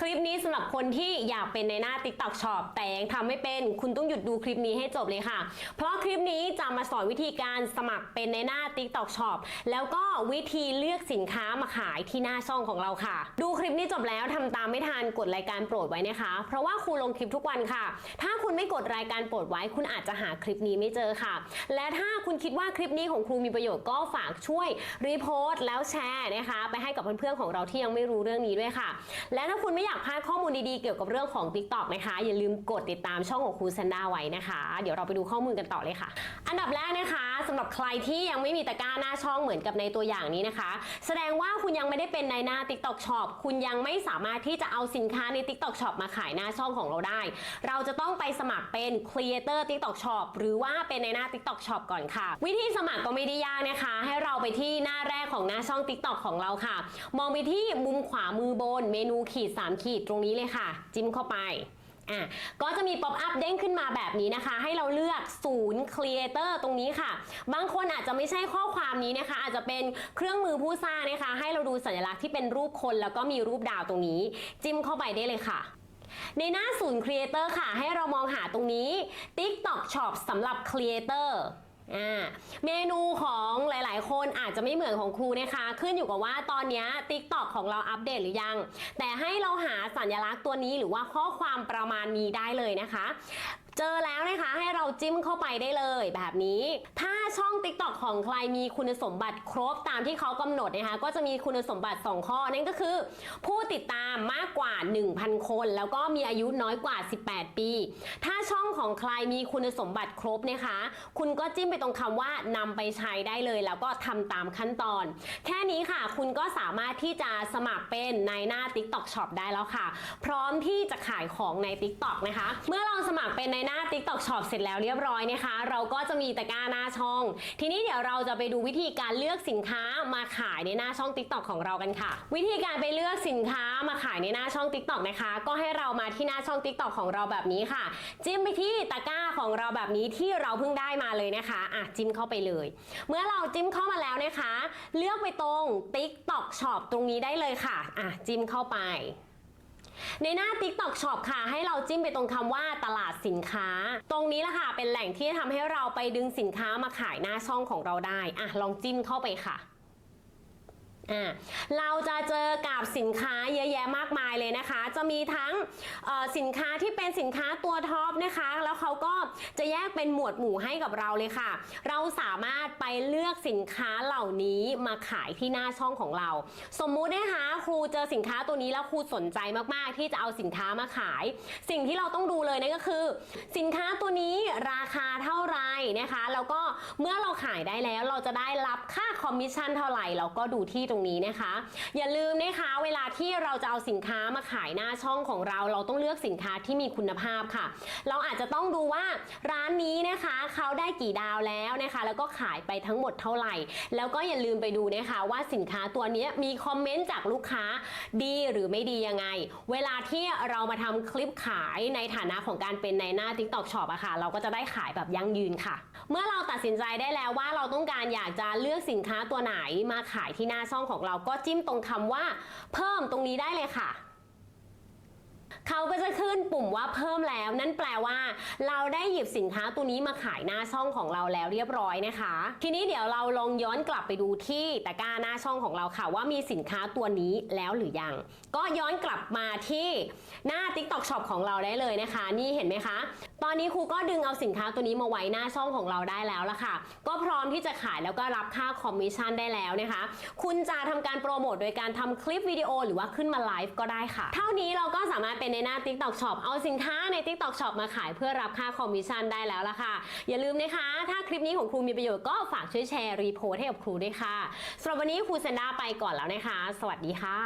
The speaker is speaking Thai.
คลิปนี้สำหรับคนที่อยากเป็นในหน้า TikTok Shop แต่ยังทำไม่เป็นคุณต้องหยุดดูคลิปนี้ให้จบเลยค่ะ เพราะคลิปนี้จะมาสอนวิธีการสมัครเป็นในหน้า TikTok Shop แล้วก็วิธีเลือกสินค้ามาขายที่หน้าช่องของเราค่ะ ดูคลิปนี้จบแล้วทำตามไม่ทันกดรายการโปรดไว้นะคะ เพราะว่าครูลงคลิปทุกวันค่ะ ถ้าคุณไม่กดรายการโปรดไว้ คุณอาจจะหาคลิปนี้ไม่เจอค่ะ และถ้าคุณคิดว่าคลิปนี้ของครูมีประโยชน์ก็ฝากช่วยรีโพสต์แล้วแชร์นะคะ ไปให้กับเพื่อนๆของเราที่ยังไม่รู้เรื่องนี้ด้วยค่ะ และถ้าคุณไม่อยากพลาดข้อมูลดีๆเกี่ยวกับเรื่องของ TikTok นะคะ อย่าลืมกดติดตามช่องของครูซันด้าไว้นะคะ เดี๋ยวเราไปดูข้อมูลกันต่อเลยค่ะ อันดับแรกนะคะสำหรับใครที่ยังไม่มีตะกร้าหน้าช่องเหมือนกับในตัวอย่างนี้นะคะ แสดงว่าคุณยังไม่ได้เป็นในหน้า TikTok Shop คุณยังไม่สามารถที่จะเอาสินค้าใน TikTok Shop มาขายหน้าช่องของเราได้ เราจะต้องไปสมัครเป็น Creator TikTok Shop หรือว่าเป็นในหน้า TikTok Shop ก่อนค่ะ วิธีสมัครก็ไม่ได้ยากนะคะ ให้เราไปที่หน้าแรกของหน้าช่อง TikTok ของเราค่ะ มองไปที่มุมขวามือบนเมนูขีด3ขีดตรงนี้เลยค่ะ จิ้มเข้าไปอะก็จะมีป๊อปอัพเด้งขึ้นมาแบบนี้นะคะ ให้เราเลือกศูนย์ครีเอเตอร์ตรงนี้ค่ะ บางคนอาจจะไม่ใช่ข้อความนี้นะคะ อาจจะเป็นเครื่องมือผู้สร้างนะคะ ให้เราดูสัญลักษณ์ที่เป็นรูปคนแล้วก็มีรูปดาวตรงนี้ จิ้มเข้าไปได้เลยค่ะในหน้าศูนย์ครีเอเตอร์ค่ะ ให้เรามองหาตรงนี้ TikTok Shop สำหรับครีเอเตอร์อ่าเมนูของห คนอาจจะไม่เหมือนของครูนะคะ ขึ้นอยู่กับว่าตอนนี้ TikTok ของเราอัปเดตหรือยัง แต่ให้เราหาสัญลักษณ์ตัวนี้หรือว่าข้อความประมาณนี้ได้เลยนะคะ เจอแล้วนะคะให้เราจิ้มเข้าไปได้เลยแบบนี้ ถ้าช่อง TikTok ของใครมีคุณสมบัติครบตามที่เขากำหนดนะคะก็จะมีคุณสมบัติ 2 ข้อนั่นก็คือ ผู้ติดตามมากกว่า 1,000 คน แล้วก็มีอายุน้อยกว่า 18 ปี ถ้าช่องของใครมีคุณสมบัติครบนะคะ คุณก็จิ้มไปตรงคำว่านำไปใช้ได้เลย แล้วก็ทำตามขั้นตอน แค่นี้ค่ะ คุณก็สามารถที่จะสมัครเป็นในหน้า TikTok Shop ได้แล้วค่ะ พร้อมที่จะขายของใน TikTok นะคะ เมื่อเราสมัครเป็นในหน้า TikTok Shop เสร็จแล้วเรียบร้อยนะคะ เราก็จะมีตะกร้าหน้าช่อง ทีนี้เดี๋ยวเราจะไปดูวิธีการเลือกสินค้ามาขายในหน้าช่อง TikTok ของเรากันค่ะ วิธีการไปเลือกสินค้ามาขายในหน้าช่อง TikTok นะคะ ก็ให้เรามาที่หน้าช่อง TikTok ของเราแบบนี้ค่ะ จิ้มไปที่ตะกร้าของเราแบบนี้ที่เราเพิ่งได้มาเลยนะคะอะจิ้มเข้าไปเลย เมื่อเราจิ้มเข้ามาแล้วนะคะ เลือกไปตรง TikTok Shop ตรงนี้ได้เลยค่ะอะจิ้มเข้าไป ในหน้า TikTok Shop ค่ะ ให้เราจิ้มไปตรงคำว่าตลาดสินค้า ตรงนี้แหละค่ะ เป็นแหล่งที่ทำให้เราไปดึงสินค้ามาขายหน้าช่องของเราได้อะลองจิ้มเข้าไปค่ะเราจะเจอกับสินค้าเยอะแยะมากมายเลยนะคะ จะมีทั้งสินค้าที่เป็นสินค้าตัวท็อป นะคะ แล้วเขาก็จะแยกเป็นหมวดหมู่ให้กับเราเลยค่ะ เราสามารถไปเลือกสินค้าเหล่านี้มาขายที่หน้าช่องของเรา สมมุตินะคะครูเจอสินค้าตัวนี้แล้วครูสนใจมากๆ ที่จะเอาสินค้ามาขาย สิ่งที่เราต้องดูเลยนั่นก็คือ สินค้าตัวนี้ราคา นะคะ แล้วก็เมื่อเราขายได้แล้วเราจะได้รับค่าคอมมิชชั่นเท่าไหร่เราก็ดูที่ตรงนี้นะคะ อย่าลืมนะคะเวลาที่เราจะเอาสินค้ามาขายหน้าช่องของเราเราต้องเลือกสินค้าที่มีคุณภาพค่ะ เราอาจจะต้องดูว่าร้านนี้นะคะเขาได้กี่ดาวแล้วนะคะ แล้วก็ขายไปทั้งหมดเท่าไหร่ แล้วก็อย่าลืมไปดูนะคะว่าสินค้าตัวนี้มีคอมเมนต์จากลูกค้าดีหรือไม่ดียังไง เวลาที่เรามาทำคลิปขายในฐานะของการเป็นในหน้า TikTok Shop อะค่ะ เราก็จะได้ขายแบบยั่งยืนค่ะเมื่อเราตัดสินใจได้แล้วว่าเราต้องการอยากจะเลือกสินค้าตัวไหนมาขายที่หน้าช่องของเราก็จิ้มตรงคำว่า เพิ่มตรงนี้ได้เลยค่ะ เขาก็จะขึ้นปุ่มว่าเพิ่มแล้วนั่นแปลว่า เราได้หยิบสินค้าตัวนี้มาขายหน้าช่องของเราแล้วเรียบร้อยนะคะ ทีนี้เดี๋ยวเราลองย้อนกลับไปดูที่ตะกร้าหน้าช่องของเราค่ะ ว่ามีสินค้าตัวนี้แล้วหรือยัง ก็ย้อนกลับมาที่หน้า TikTok Shop ของเราได้เลยนะคะ นี่เห็นไหมคะ ตอนนี้ครูก็ดึงเอาสินค้าตัวนี้มาไว้หน้าช่องของเราได้แล้วละค่ะ ก็พร้อมที่จะขายแล้วก็รับค่าคอมมิชชั่นได้แล้วนะคะ คุณจะทำการโปรโมทโดยการทำคลิปวิดีโอหรือว่าขึ้นมาไลฟ์ก็ได้ค่ะ เท่านี้เราก็สามารถเป็นในหน้า TikTok Shop เอาสินค้าใน TikTok Shop มาขายเพื่อรับค่าคอมมิชชั่นได้แล้วล่ะค่ะ อย่าลืมนะคะ ถ้าคลิปนี้ของครูมีประโยชน์ก็ฝากช่วยแชร์รีโพสให้กับครูด้วยค่ะสำหรับวันนี้ครูเซนด้าไปก่อนแล้วนะคะ สวัสดีค่ะ